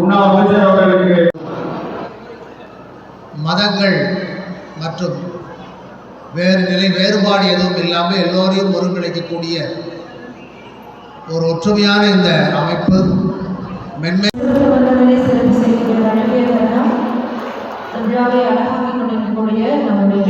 முன்னாள் அமைச்சர் அவர்களுக்கு மதங்கள் மற்றும் வேறு நிலை வேறுபாடு எதுவும் இல்லாமல் எல்லோரையும் ஒருங்கிணைக்கக்கூடிய ஒரு ஒற்றுமையான இந்த அமைப்பு. மென்மை சிறப்பு விழாவை அழகாக்கிக் கொண்டிருக்கக்கூடிய நம்முடைய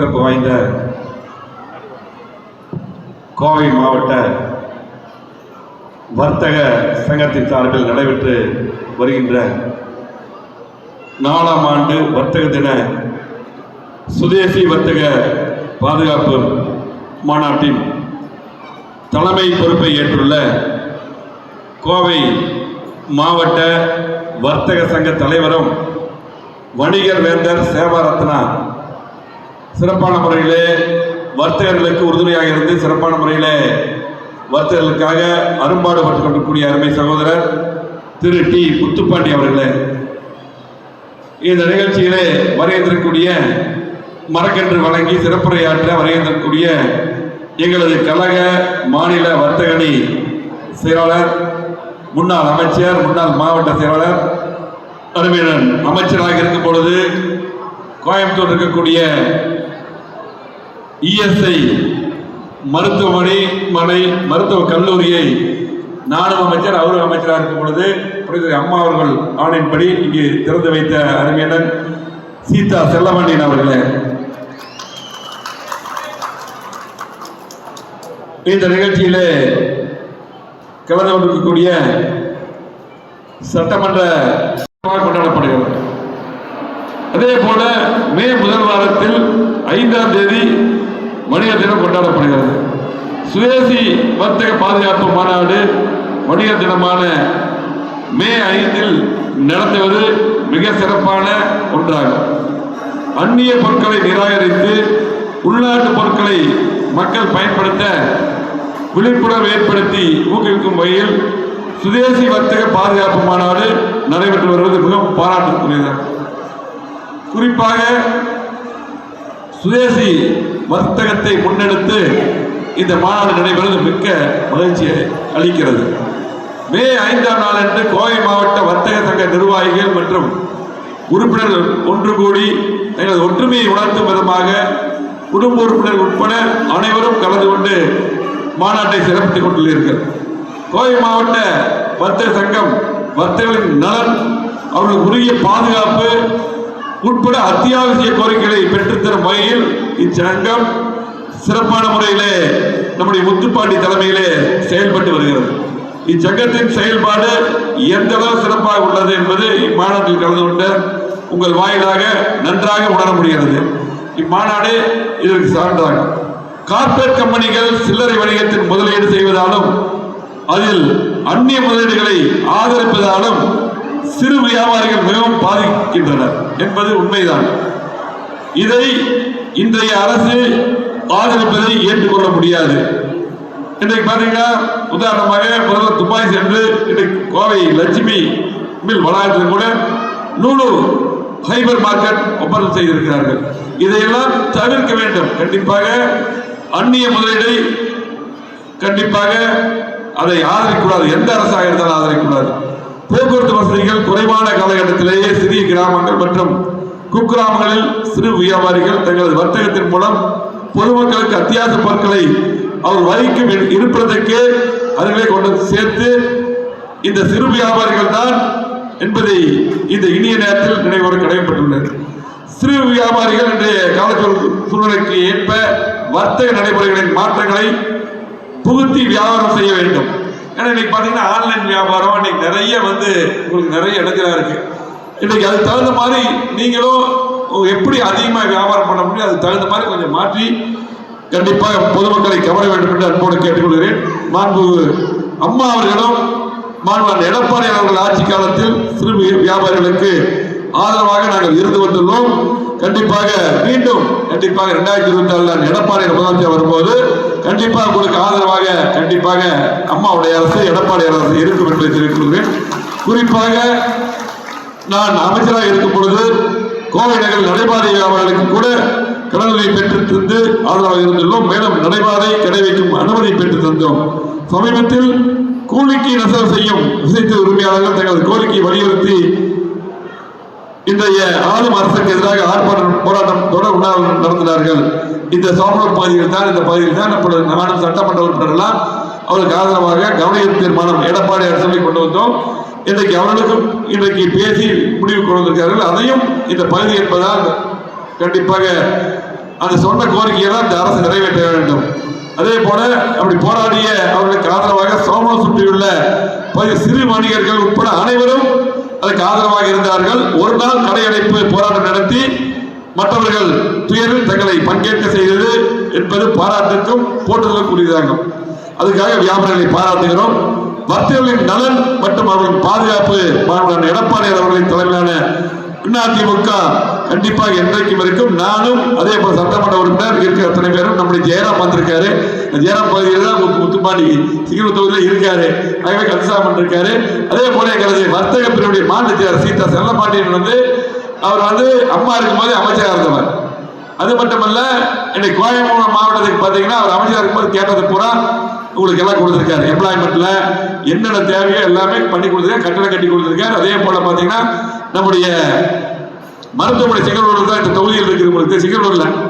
சிறப்பு வாய்ந்த கோவை மாவட்ட வர்த்தக சங்கத்தின் சார்பில் நடைபெற்று வருகின்ற நாலாம் ஆண்டு வர்த்தக தின சுதேசி வர்த்தக பாதுகாப்பு மாநாட்டின் தலைமை பொறுப்பை ஏற்றுள்ள கோவை மாவட்ட வர்த்தக சங்க தலைவரும் வணிகர் வேந்தர் சேவாரத்னா சிறப்பான முறையிலே வர்த்தகர்களுக்கு உறுதுணையாக இருந்து சிறப்பான முறையிலே வர்த்தகர்களுக்காக அரும்பாடுபட்டு கொண்டிருக்கூடிய அருமை சகோதரர் திரு டி முத்துப்பாண்டி அவர்களே. இந்த நிகழ்ச்சியிலே வரையந்திருக்கூடிய மரக்கன்று வழங்கி சிறப்புரையாற்ற வரையந்திருக்கூடிய எங்களது கழக மாநில வர்த்தகணி செயலாளர் முன்னாள் அமைச்சர் முன்னாள் மாவட்ட செயலாளர் அருமையன் அமைச்சராக இருக்கும் பொழுது கோயம்புத்தூர் இருக்கக்கூடிய இஎஸ்ஐ மருத்துவமனை மனை மருத்துவ கல்லூரியை நானும் அமைச்சர் அவரும் அமைச்சராக இருக்கும் பொழுது புனித அம்மா அவர்கள் ஆணையின்படி இங்கு திறந்து வைத்த அருமையினர் சீதா செல்லமணியன் அவர்களே. இந்த நிகழ்ச்சியிலே கலந்து கொண்டிருக்கக்கூடிய சட்டமன்ற கொண்டாடப்படுகிறது. அதே போல மே முதல் வாரத்தில் ஐந்தாம் தேதி வணிக தினம் கொண்டாடப்படுகிறது. சுதேசி வர்த்தக பாதுகாப்பு மாநாடு வணிகர் தினமான மே ஐந்தில் நடத்துவது மிக சிறப்பான ஒன்றாகும். அந்நிய பொருட்களை நிராகரித்து உள்நாட்டு பொருட்களை மக்கள் பயன்படுத்த விழிப்புணர்வு ஏற்படுத்தி ஊக்குவிக்கும் வகையில் சுதேசி வர்த்தக பாதுகாப்பு மாநாடு நடைபெற்று வருவது மிகவும் பாராட்டுக்குரியதாகும் குறிப்பாக சுதேசி வர்த்தகத்தை முன்னெடுத்து இந்த மாநாடு நடைபெறுவது மிக்க மகிழ்ச்சியை அளிக்கிறது. மே ஐந்தாம் நாளன்று கோவை மாவட்ட வர்த்தக சங்க நிர்வாகிகள் மற்றும் உறுப்பினர்கள் ஒன்று கூடி எங்களது ஒற்றுமையை உணர்த்தும் விதமாக குடும்ப உறுப்பினர் உட்பட அனைவரும் கலந்து கொண்டு மாநாட்டை சிறப்பித்துக் கொண்டுள்ளீர்கள். கோவை மாவட்ட வர்த்தக சங்கம் வர்த்தகர்களின் நலன் அவர்களுக்கு உரிய பாதுகாப்பு உட்பட அத்தியாவசிய கோரிக்கைகளை பெற்றுத்தரும் வகையில் இச்சங்கம் சிறப்பான முறையிலே நம்முடைய முத்துப்பாண்டி தலைமையிலே செயல்பட்டு வருகிறது. இச்சங்கத்தின் செயல்பாடு எந்த அளவு சிறப்பாக உள்ளது என்பது இம்மாநாட்டில் கலந்து கொண்ட உங்கள் வாயிலாக நன்றாக உணர முடிகிறது. இம்மாநாடு இதற்கு சான்றாகும் கார்ப்பரேட் கம்பெனிகள் சில்லறை வணிகத்தில் முதலீடு செய்வதாலும் அதில் அந்நிய முதலீடுகளை ஆதரிப்பதாலும் சிறு வியாபாரிகள் மிகவும் பாதிக்கின்றனர் என்பது உண்மைதான். இதை இன்றைய அரசு ஆதரிப்பதை ஏற்றுக்கொள்ள முடியாது. இன்றைக்கு பார்த்தீங்கன்னா உதாரணமாக முதல்ல துபாய் சென்று இன்றைக்கு கோவை லட்சுமி மில் வளாகத்தில் கூட நூலு ஹைபர் மார்க்கெட் ஒப்பந்தம் செய்திருக்கிறார்கள். இதையெல்லாம் தவிர்க்க வேண்டும். கண்டிப்பாக அந்நிய முதலீடை கண்டிப்பாக அதை ஆதரிக்கக்கூடாது. எந்த அரசாக இருந்தாலும் ஆதரிக்கக்கூடாது. போக்குவரத்து வசதிகள் குறைவான காலகட்டத்திலேயே சிறிய கிராமங்கள் மற்றும் குக்கிராமங்களில் சிறு வியாபாரிகள் தங்களது வர்த்தகத்தின் மூலம் பொதுமக்களுக்கு அத்தியாவசிய பொருட்களை அவர் வகிக்கும் இருப்பதற்கே அவர்களை கொண்டு வந்து சேர்த்து இந்த சிறு வியாபாரிகள் தான் என்பதை இந்த இனிய நேரத்தில் நினைவோடு கடமைப்பட்டுள்ளது சிறு வியாபாரிகள் இன்றைய கால சூழ்நிலைக்கு ஏற்ப வர்த்தக நடைமுறைகளின் மாற்றங்களை புகுத்தி வியாபாரம் செய்ய வேண்டும். ஏன்னா இன்னைக்கு பார்த்தீங்கன்னா ஆன்லைன் வியாபாரம் இன்னைக்கு நிறைய வந்து உங்களுக்கு நிறைய இடத்துல இருக்கு. இன்னைக்கு அதுக்கு தகுந்த மாதிரி நீங்களும் எப்படி அதிகமாக வியாபாரம் பண்ண முடியும் அதுக்கு தகுந்த மாதிரி கொஞ்சம் மாற்றி கண்டிப்பாக பொதுமக்களை கவர வேண்டும் என்று அன்போடு கேட்டுக்கொள்கிறேன். மாண்பு அம்மா அவர்களும் மாண்பான் எடப்பாடி அவர்கள் ஆட்சி காலத்தில் சிறு வியாபாரிகளுக்கு ஆதரவாக நாங்கள் இருந்து வந்துள்ளோம். கண்டிப்பாக மீண்டும் கண்டிப்பாக இரண்டாயிரத்தி இருபத்தி நாலு எடப்பாடி முதலமைச்சர் வரும்போது கண்டிப்பாக உங்களுக்கு ஆதரவாக கண்டிப்பாக அம்மாவுடைய அரசு எடப்பாடி அரசு இருக்கும் என்பதை தெரிவித்துள்ளேன் குறிப்பாக நான் அமைச்சராக இருக்கும் பொழுது கோவை நகர் நடைபாதை வியாபாரிகளுக்கு கூட கடனுதவி பெற்று தந்து ஆதரவாக இருந்துள்ளோம். மேலும் நடைபாதை கடை வைக்கும் அனுமதி பெற்று தந்தோம் சமீபத்தில் கூலிக்கு நெசவு செய்யும் விசைத்த உரிமையாளர்கள் தங்களது கோரிக்கையை வலியுறுத்தி இன்றைய ஆளும் அரசுக்கு எதிராக ஆர்ப்பாட்டம் போராட்டம் தொடர் உண்ணாவிரதம் நடத்தினார்கள் இந்த சோமனூர் பகுதியில் தான் இந்த பகுதியில் தான் இப்பொழுது நானும் சட்டமன்ற உறுப்பினர்கள்லாம் அவருக்கு ஆதரவாக கவனிப்பு தீர்மானம் எடப்பாடி அரசை கொண்டு வந்தோம். இன்றைக்கு அவர்களுக்கும் இன்றைக்கு பேசி முடிவு கொண்டு வந்திருக்கிறார்கள் அதையும் இந்த பகுதி என்பதால் கண்டிப்பாக அந்த சொன்ன கோரிக்கையை இந்த அரசு நிறைவேற்ற வேண்டும். அதே போல அப்படி போராடிய அவர்களுக்கு ஆதரவாக சோமம் சுற்றியுள்ள பகுதி சிறு வணிகர்கள் உட்பட அனைவரும் அதுக்கு ஆதரவாக இருந்தார்கள். ஒரு நாள் கடையடைப்பு போராட்டம் நடத்தி மற்றவர்கள் துயரில் தங்களை பங்கேற்க செய்தது என்பது பாராட்டுக்கும் போற்றுதலுக்குரியதாகும் அதுக்காக வியாபாரிகளை பாராட்டுகிறோம். வர்த்தகர்களின் நலன் மற்றும் அவர்களின் பாதுகாப்பு மாண்புடன் எடப்பாடி அவர்களின் தலைமையிலான அதிமுக கண்டிப்பாக என்றைக்கும் இருக்கும். நானும் அதே போல சட்டமன்ற உறுப்பினர் இருக்கிற அத்தனை பேரும் நம்முடைய ஜெயராம் வந்திருக்காரு. ஜெயராம் பகுதியில் தான் முத்துப்பாண்டி சிகில் தொகுதியில் இருக்காரு. ஆகவே கன்சாமன் இருக்காரு அதே போல எங்களது வர்த்தக பிரிவுடைய மாநில சீதா செல்லப்பாண்டியன் வந்து அவர் வந்து அம்மா இருக்கும்போது அமைச்சராக இருந்தவர். அது மட்டுமல்ல இன்னைக்கு கோயம்புத்தூர் மாவட்டத்துக்கு பார்த்தீங்கன்னா அவர் அமைச்சராக இருக்கும்போது கேட்டது பூரா உங்களுக்கு எல்லாம் கொடுத்துருக்காரு. எம்ப்ளாய்மெண்ட்ல என்னென்ன தேவையோ எல்லாமே பண்ணி கொடுத்துருக்காரு கட்டளை கட்டி கொடுத்துருக்காரு. அதே போல பார்த்தீங்கன்னா நம்முடைய மருத்துவமனை சிங்கலூர் தான் இந்த தொகுதியில் இருக்குது உங்களுக்கு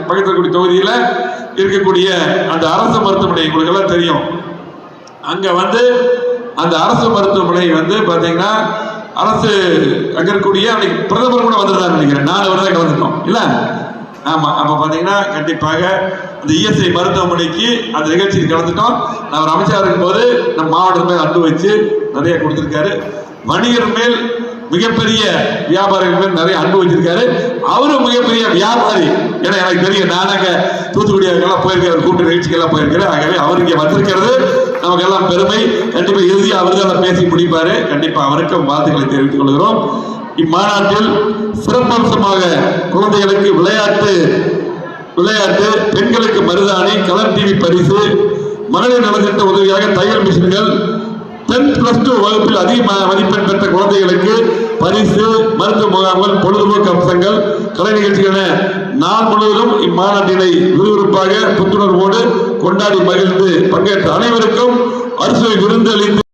பக்கத்தில் இருக்கக்கூடிய தொகுதியில் இருக்கக்கூடிய அந்த அரசு மருத்துவமனை உங்களுக்கு எல்லாம் தெரியும். அங்க வந்து அந்த அரசு மருத்துவமனை வந்து பாத்தீங்கன்னா அரசு அங்க இருக்கக்கூடிய அன்னைக்கு பிரதமர் கூட வந்திருந்தாரு நினைக்கிறேன். நாலு வருடம் கலந்துட்டோம் இல்ல? ஆமா. அப்ப பாத்தீங்கன்னா கண்டிப்பாக அந்த இஎஸ்ஐ மருத்துவமனைக்கு அந்த நிகழ்ச்சியில் கலந்துட்டோம். நான் ஒரு அமைச்சராக இருக்கும்போது நம்ம மாவட்டத்து மேல் அன்பு வச்சு நிறைய கொடுத்திருக்காரு. வணிகர் மேல் மிகப்பெரிய வியாபாரிகள் நிறைய அன்பு வச்சிருக்காரு. அவரும் மிகப்பெரிய வியாபாரி. ஏன்னா எனக்கு தெரியும் நானாங்க தூத்துக்குடி அங்கெல்லாம் போயிருக்காரு கூட்டு நிகழ்ச்சிக்கெல்லாம் போயிருக்கிறேன் ஆகவே அவர் இங்கே வந்திருக்கிறது நமக்கு எல்லாம் பெருமை. கண்டிப்பா இறுதி அவர் தான் பேசி முடிப்பாரு. கண்டிப்பா அவருக்கும் வாழ்த்துக்களை தெரிவித்துக் கொள்கிறோம். இம்மாநாட்டில் சிறப்பம்சமாக குழந்தைகளுக்கு விளையாட்டு விளையாட்டு பெண்களுக்கு மருதாணி கலர் டிவி பரிசு மகளிர் நலத்திட்ட உதவியாக தையல் மிஷின்கள் டென்த் பிளஸ் டூ வகுப்பில் அதிக ம- மதிப்பெண் பெற்ற குழந்தைகளுக்கு பரிசு மருத்துவ முகாம்கள் பொழுதுபோக்கு அம்சங்கள் கலை நிகழ்ச்சிகள் என நாள் முழுவதும் இம்மாநாட்டினை விறுவிறுப்பாக புத்துணர்வோடு கொண்டாடி மகிழ்ந்து பங்கேற்ற அனைவருக்கும் அரிசுவை விருந்தளித்து